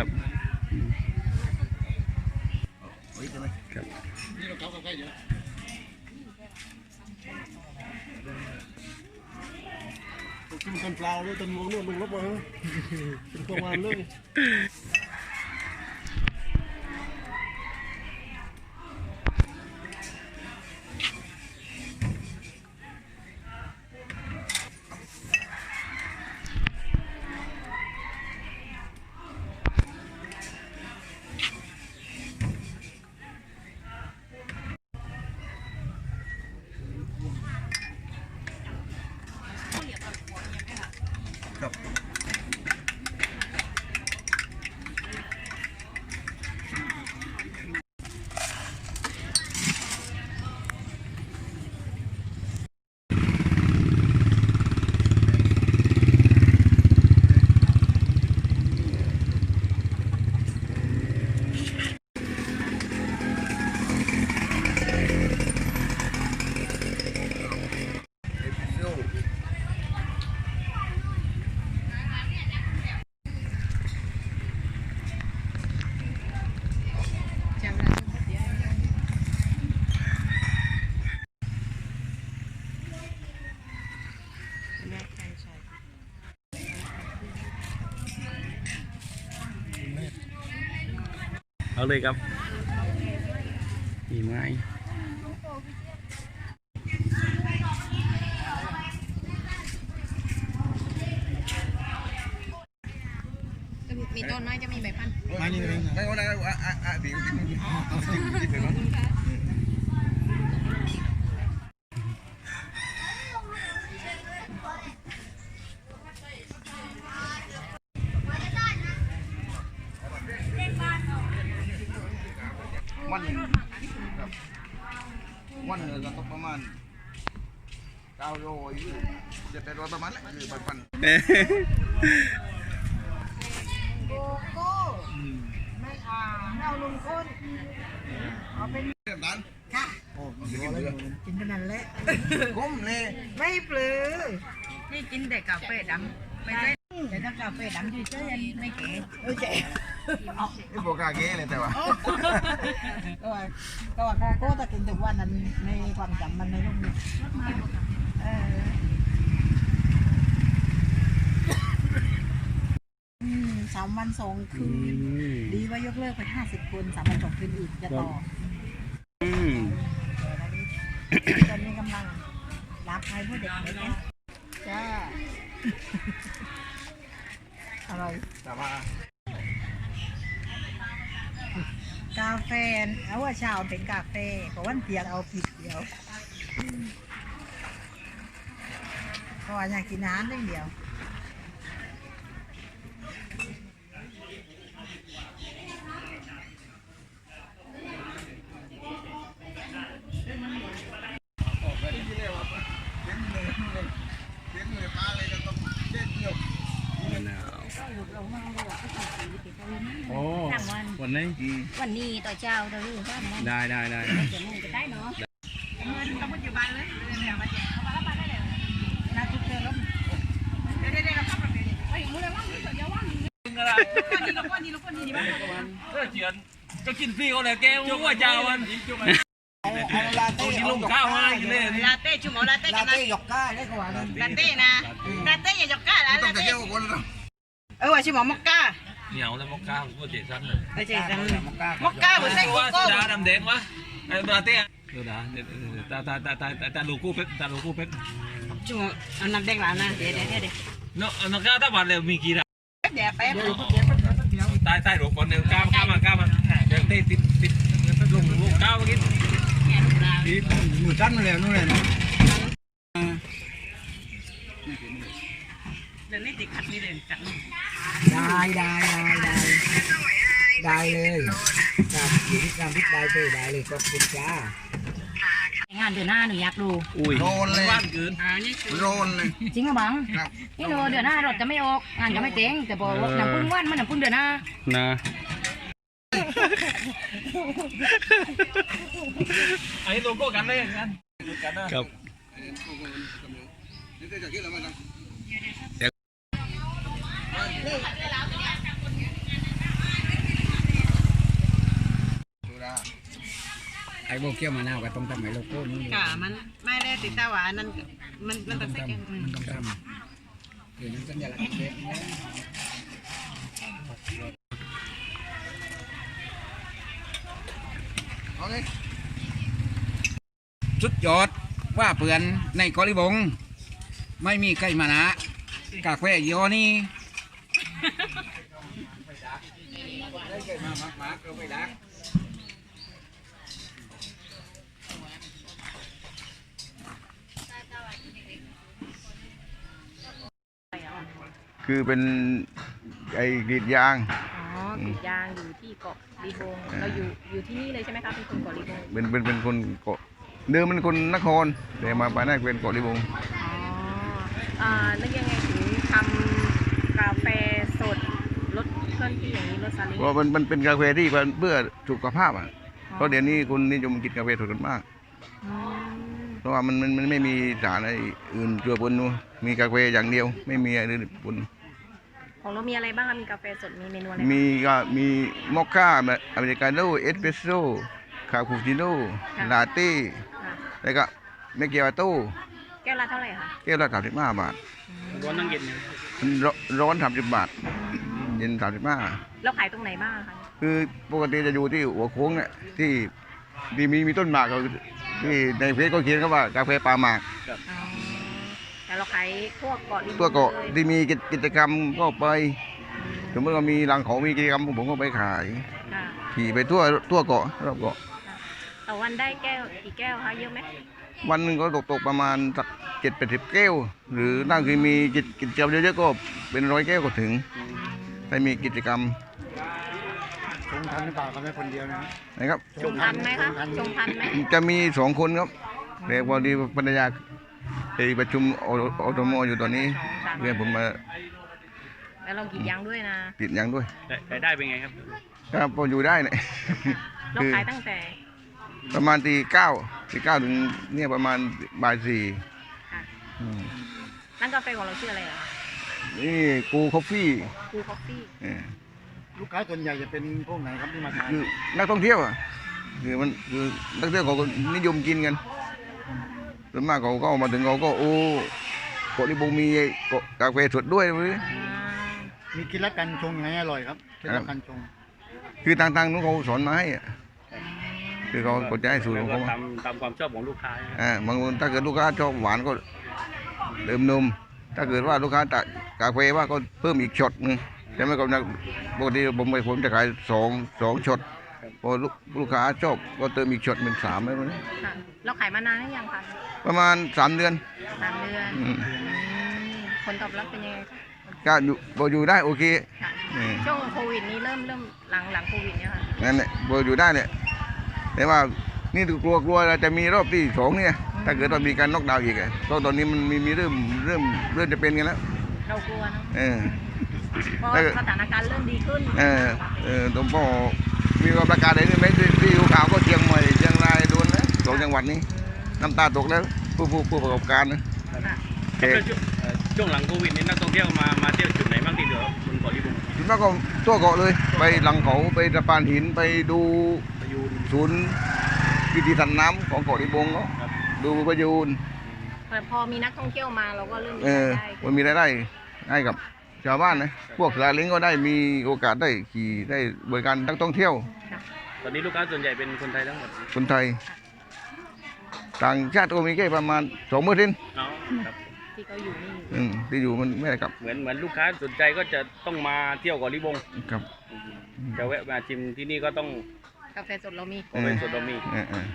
ครับเฮ้ยใช่ไหมครับนี่เราเข้ากับใครเยอะกินกันเปล่าเลยตันวงนู่นลงรถมาเป็นตัวมันเลย เอาเลยครับมีไม้มีต้นไม้จะมีใบพันธุ์ไม่นี่เองไม่ว่าอะไรอะอะอะดีดีดีเอา สิดีไปมั้งวันครับวันหนึงก็ต้องประมาณเก้าโลอยู่เจ็ดแปดโลประมาณนั้นคือปันปันโกโก้ไม่อ่าไม่เอาลุงคนเอาเป็นเรื่องนั้นค่ะโอ้ยกินเยอะกินเป็นนั่นแหละก้มเลยไม่ปลือนี่กินแต่กาแฟดำไม่ใช่แต่ถ้ากาแฟดำเฉยๆไม่เก๋ไม่เก๋นี่โบกาเก้เลยแต่ว่า ก็ว่าก็ว่าโกโก้แต่กินทุกวันนั้นในความจำมันในลูกนี้เอออืมสามวันสองคือืนมดีว่ายกเลิกไปห้าสิบคนสามวันสองคืนอีกจะต่ออืมตอนนี้กำลังรับให้ผู้เด็กเลยนะจ้าอร่อยแต่ว่ากาแฟเอาว่าช้าเป็นกาแฟเพราะวันเตียงเอาผิดเดียวเพราะว่าอยากกินน้ำอย่างเดียวโออ กไปที่เรียกว่าเล่นเลยเลยเล่นเลยป้าเลยก็ต้องเล่นเดียวมะนาวโอ้วันนี้วันนี้ต่อเจ้าเรารู้ว่ามันได้ได้ได้จะมุ่งจะได้เนาะต้องปัจจุบันเลยเดี๋ยวมาแจกเขามาแล้วมาได้เลยนาทุกเดือนแล้วเดี๋ยวเดี๋ยวเราเข้ามาเป็นเฮ้ยมึงเลยว่างมึงเดี๋ยวว่างคนนี้กับคนนี้แล้วคนนี้ดีมากก็เจียนก็กินฟรีเขาเลยแกว่าว่าเจ้ามันลาเต้กินลงข้าวให้กินเลยลาเต้ชั่วโมงลาเต้ลากันนะเต้หยกก้าได้กว่านั้นลาเต้นะลาเต้อย่าจกก้าละต้อลางจะเต้เที่ยวคนละเออว่าชั่วโมงมอกก้า เหนียวแล้วมกก้าผมก็เจ็ดชั้นเลยไปเจอกันมอกก้าบนเส้นโกว่าโก้ดาดำแดงวะไอ้บราเต้เดี๋ยวนะเดี๋ยวตาตาตาตาตาโลโก้เพชรตาโลโก้เพชรชั่วโมงอันนับเด็กหลานนะเดี๋ยวเดี๋ยวเดี๋ยวเนาะนักก้าตาบาดเลยมีกี่ดาเดี๋ยวแป๊บตายตายหลบก่อนเนี่ยก้าวก้าวมาก้าวมาเดี๋ยวเต้ติดติดลงลงก้าวเมื่อกี้หนูจันเลยนู่นเลยนะเดี๋ยวนี้ติดขัดนี่เลยจังได้ได้ ได้ได้ได้เลยการอยู่ที่การพิจารณาเลยได้เลยขอบคุณจ้างานเดือนหน้าหนูอยากรู้อุ้ยโรนเลยว่านเกินอ่านี่คือโรนเลยจริงหรือบังครับนี่หนูเดือนหน้ารถจะไม่ออกงานจะไม่เต็งแต่บอกว่าน้ำพึ่งว่านมันน้ำพึ่งเดือนหน้านะไอ้โลโก้กันเลยกันกันนะครับ นี่จะกินอะไรมั้ง ไอ้ โบเกี้ยวมะนาวก็ต้องทำไอ้โลโก้นี่ค่ะมันไม่ได้ติดตาหวานนั่นมันมันต้ต้อองงใส่แกงทำมันต้องทำคือนั้นสัญลักษณ์เด็กนะเอเลยสุดยอดว่าเปือนในกอลิบง ไม่มีใครมานะกาแฟยี่ห้อนี้ ได้ใครมามากๆก็ไม่รัก คือเป็นไอ้กรีดยาง อ๋อกรีดยางอยู่ที่เกาะลีบงเราอยู่อยู่ที่นี่เลยใช่ไหมคะเป็นคนเกาะลีบงเป็นเป็นเป็นคนเกาะเดิมเป็นคนนครแต่มาปานาเป็นเกาะลิบงอ๋ออ่าแล้วยังไงถึงทำกาแฟสดรถเคลื่อนที่อย่างนี้รถซาเล้งเพราะมันมันเป็นกาแฟที่เพื่อสุขภาพอะเพราะเดี๋ยวนี้คนนิยมกินกาแฟสดกันมากอืม เพราะว่ามันมันมันไม่มีสารอะไรอื่นเจือปนนูมีกาแฟอย่างเดียว ไม่มีอะไรอื่นปนของเรามีอะไรบ้างคะมีกาแฟสดมีเมนูอะไรมีก็มีมอคค่าอเมริกาโน่เอสเปรสโซ่คาปูชิโน่ลาเต้ค่ะแล้วก็เมเกียวโต้แก้วละเท่าไหร่คะแก้วละสามสิบห้าบาทร้อนนั่งเย็นร้อนร้อนสามสิบบาท เย็นสามสิบห้าเราขายตรงไหนบ้างคะคือปกติจะอยู่ที่หัวโค้งเนี่ยที่ ที่มีมีต้นหมากก็ที่ในเฟซก็เขียนเขาว่ากาแฟป่าหมาก อ๋อแต่เราขายพวกเกาะลีบงตัวเกาะลยที่มีกิจกิจกรรมก็ไปสมมติว่ามีรังเขามีกิจกรรมผมก็ไปขายค่ะขี่ไปทั่วทั่วเกาะรอบเกาะ ต่อวันได้แก้วกี่แก้วคะเยอะไหมวันหนึ่งก็ตกตกประมาณสักเจ็ดแปดสิบแก้ว หรือนั่งคือมีกิจกิจกรรมเยอะๆก็เป็นร้อยแก้วก็ถึงถ้ามีกิจกรรม ชงทันหรือเปล่าครับแม่คนเดียวนะนะครับ ชงพันไหมคะชงพันไหมจะมีสองคนครับแต่พอดีภรรยาไปประชุมออตมอยู่ตอนนี้เรียกผมมาแล้วเรากรีดยางด้วยนะติดยังด้วยรายได้เป็นไงครับครับพออยู่ได้เนี่ยเราคือขายตั้งแต่ ประมาณตีเก้าตีเก้าถึงเนี่ยประมาณบ่ายสี่ค่ะอืมร้านกาแฟของเราชื่ออะไรเหรอคะนี่กูคอฟฟี่คูคอฟฟี่เออ ลูกค้าส่วนใหญ่จะเป็นพวกไหนครับที่มาทานคือนักท่องเที่ยวอะคือมันคือนักท่องเที่ยวเขาก็นิยมกินกันส่วนมากเขาก็มาถึงเขาก็โอ้เกาะลิบงมีเกาะกาแฟสดด้วยเว้ยมีเคล็ดลับการชงยังไงอร่อยครับเคล็ดลับการชง คือทางทางนู้นเขาสอนมาให้อะคือเขาเขาจะให้สูตรแล้วของก็เขาตามตามความชอบของลูกค้าอ่าบางคนถ้าเกิดลูกค้าชอบหวานก็เติมนม ถ้าเกิดว่าลูกค้าตักกาแฟว่าก็เพิ่มอีกช็อตหนึง ใช่ไหมครับนะปกติผมไปผมจะขายสองสองช็อตพอลูกลูกค้าชอบก็เติมอีกช็อตเป็นสามเลยมั้งค่ะเราขายมานานหรือยังคะประมาณสามเดือนสามเดือนอืมอืมผลตอบรับเป็นยังไงคะก็อยู่พออยู่ได้โอเค ค่ะอืม ช่วงโควิดนี้เริ่มเริ่มหลังหลังโควิดเนี่ยค่ะนั่นแหละพออยู่ได้เนี่ยแต่ว่านี่กลัวกลัวจะมีรอบที่สองเนี่ยถ้าเกิดว่ามีการน็อกดาวน์อีกอะเพราะตอนนี้มันมีมีเริ่มเริ่มเริ่มจะเป็นกันแล้ว เรากลัวเนอะเออเพราะแล้วก็สถานการณ์เริ่มดีขึ้นเออเออตรงพ่อมีความประกาศอะไรนี่ไหมที่ที่อยู่ข่าวก็เชียงใหม่เชียงรายโดนแล้วสองจังหวัดนี้ น้ำตาตกแล้วผู้ผู้ผู้ประกอบการนะค่ะโอเคแล้วช่วงเอ่อช่วงหลังโควิดนี้นักท่องเที่ยวมามาเที่ยวจุดไหนบ้างที่เหลือบนเกาะลิบงถึงมากก็ทั่วเกาะเลย ไปหลังเขาไปสะพานหินไปดูประยูนศูนย์พิธีทันน้ำของเกาะลิบงเขาครับดูประยูนแต่พอมีนักท่องเที่ยวมาเราก็เริ่มมีเออรายได้มันมีรายได้ให้กับ ชาวบ้านนะพวกสายลิงก็ได้มีโอกาสได้ขี่ได้บริการนักท่องเที่ยว ตอนนี้ลูกค้าส่วนใหญ่เป็นคนไทยทั้งหมดคนไทย ต่างชาติก็มีแค่ประมาณสองเปอร์เซ็นต์อ๋อครับที่เขาอยู่นี่อืมที่อยู่มันไม่ได้กลับเหมือนเหมือนลูกค้าสนใจก็จะต้องมาเที่ยวเกาะลิบงครับจะแวะมาชิมที่นี่ก็ต้องกาแฟสดเรามีโอเวนโซโดมี เออเออ